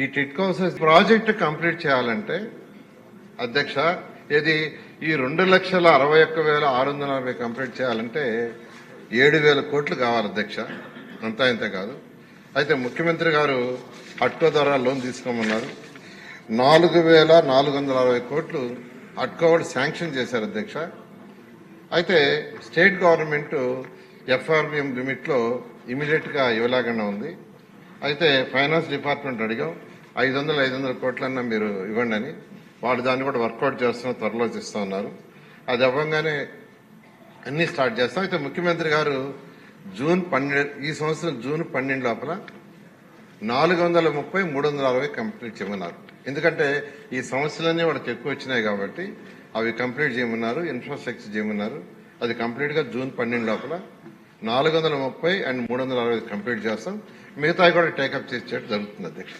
ఈ TIDCO project complete చేయాలంటే అధ్యక్ష ఇది ఈ రెండు లక్షల అరవై ఒక్క వేల ఆరు వందల అరవై కంప్లీట్ చేయాలంటే ఏడు వేల కోట్లు కావాలి అధ్యక్ష. అంతా ఇంత కాదు. అయితే ముఖ్యమంత్రి గారు అట్కో ద్వారా లోన్ తీసుకోమన్నారు. నాలుగు వేల నాలుగు వందల అరవై కోట్లు అట్కో వాళ్ళు శాంక్షన్ చేశారు అధ్యక్ష. అయితే స్టేట్ గవర్నమెంట్ ఎఫ్ఆర్బిఎం లిమిట్లో ఇమీడియట్గా ఇవ్వలేకుండా ఉంది. అయితే ఫైనాన్స్ డిపార్ట్మెంట్ అడిగాం ఐదు వందలు ఐదు వందల కోట్లన్నా మీరు ఇవ్వండి అని. వాళ్ళు దాన్ని కూడా వర్కౌట్ చేస్తున్నారు త్వరలో చేస్తూ ఉన్నారు అది అవ్వగానే అన్ని స్టార్ట్ చేస్తాం. అయితే ముఖ్యమంత్రి గారు జూన్ పన్నెండు ఈ సంవత్సరం జూన్ పన్నెండు లోపల నాలుగు వందల ముప్పై మూడు వందల అరవై కంప్లీట్ చేయమన్నారు. ఎందుకంటే ఈ సమస్యలన్నీ వాళ్ళకి ఎక్కువ వచ్చినాయి కాబట్టి అవి కంప్లీట్ చేయమన్నారు ఇన్ఫ్రాస్ట్రక్చర్ చేయమన్నారు. అది కంప్లీట్గా జూన్ పన్నెండు లోపల నాలుగు వందల ముప్పై అండ్ మూడు వందల అరవై కంప్లీట్ చేస్తాం. మిగతా కూడా టేకప్ చేసేటట్టు జరుగుతుంది అధ్యక్ష.